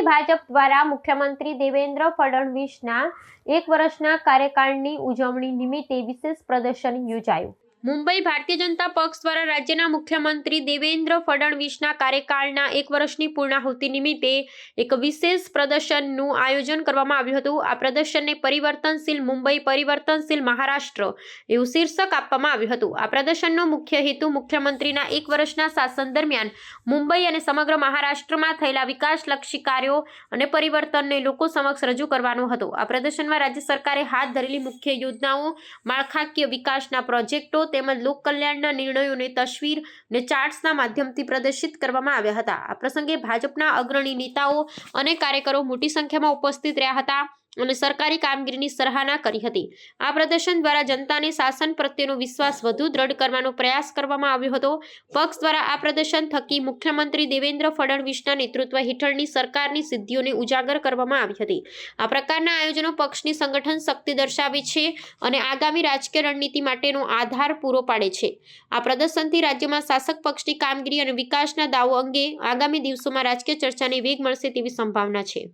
મુંબઈ ભાજપ દ્વારા મુખ્યમંત્રી દેવેન્દ્ર ફડણવીસના એક વર્ષના કાર્યકાળની ઉજવણી નિમિત્તે વિશેષ પ્રદર્શન યોજાયું. મુંબઈ ભારતીય જનતા પક્ષ દ્વારા રાજ્યના મુખ્યમંત્રી દેવેન્દ્ર ફડણવીસના કાર્યકાળના એક વર્ષની પૂર્ણાહુતિ નિમિત્તે એક વિશેષ પ્રદર્શનનું આયોજન કરવામાં આવ્યું હતું. આ પ્રદર્શનને પરિવર્તનશીલ મુંબઈ, પરિવર્તનશીલ મહારાષ્ટ્ર એવું શીર્ષક આપવામાં આવ્યું હતું. આ પ્રદર્શનનો મુખ્ય હેતુ મુખ્યમંત્રીના એક વર્ષના શાસન દરમિયાન મુંબઈ અને સમગ્ર મહારાષ્ટ્રમાં થયેલા વિકાસલક્ષી કાર્યો અને પરિવર્તનને લોકો સમક્ષ રજૂ કરવાનો હતો. આ પ્રદર્શનમાં રાજ્ય સરકારે હાથ ધરેલી મુખ્ય યોજનાઓ, માળખાકીય વિકાસના પ્રોજેક્ટો તેમજ લોક કલ્યાણના નિર્ણયોની તસવીર ને ચાર્ટ્સના માધ્યમથી પ્રદર્શિત કરવામાં આવ્યા હતા. આ પ્રસંગે ભાજપના અગ્રણી નેતાઓ અને કાર્યકરો મોટી સંખ્યામાં ઉપસ્થિત રહ્યા હતા. અને સરકારી કામગીરીની સરાહના કરી હતી. આ પ્રદર્શન દ્વારા જનતાને શાસન પ્રત્યેનો વિશ્વાસ વધુ દ્રઢ કરવાનો પ્રયાસ કરવામાં આવ્યો હતો. પક્ષ દ્વારા આ પ્રદર્શન થકી મુખ્યમંત્રી દેવેન્દ્ર ફડણવીસના નેતૃત્વ હેઠળની સરકારની સિદ્ધિઓને ઉજાગર કરવામાં આવી હતી. આ પ્રકારના આયોજનો પક્ષની સંગઠન શક્તિ દર્શાવે છે અને આગામી રાજકીય રણનીતિ માટેનો આધાર પૂરો પાડે છે. આ પ્રદર્શનથી રાજ્યમાં શાસક પક્ષની કામગીરી અને વિકાસના દાવો અંગે આગામી દિવસોમાં રાજકીય ચર્ચાને વેગ મળશે તેવી સંભાવના છે.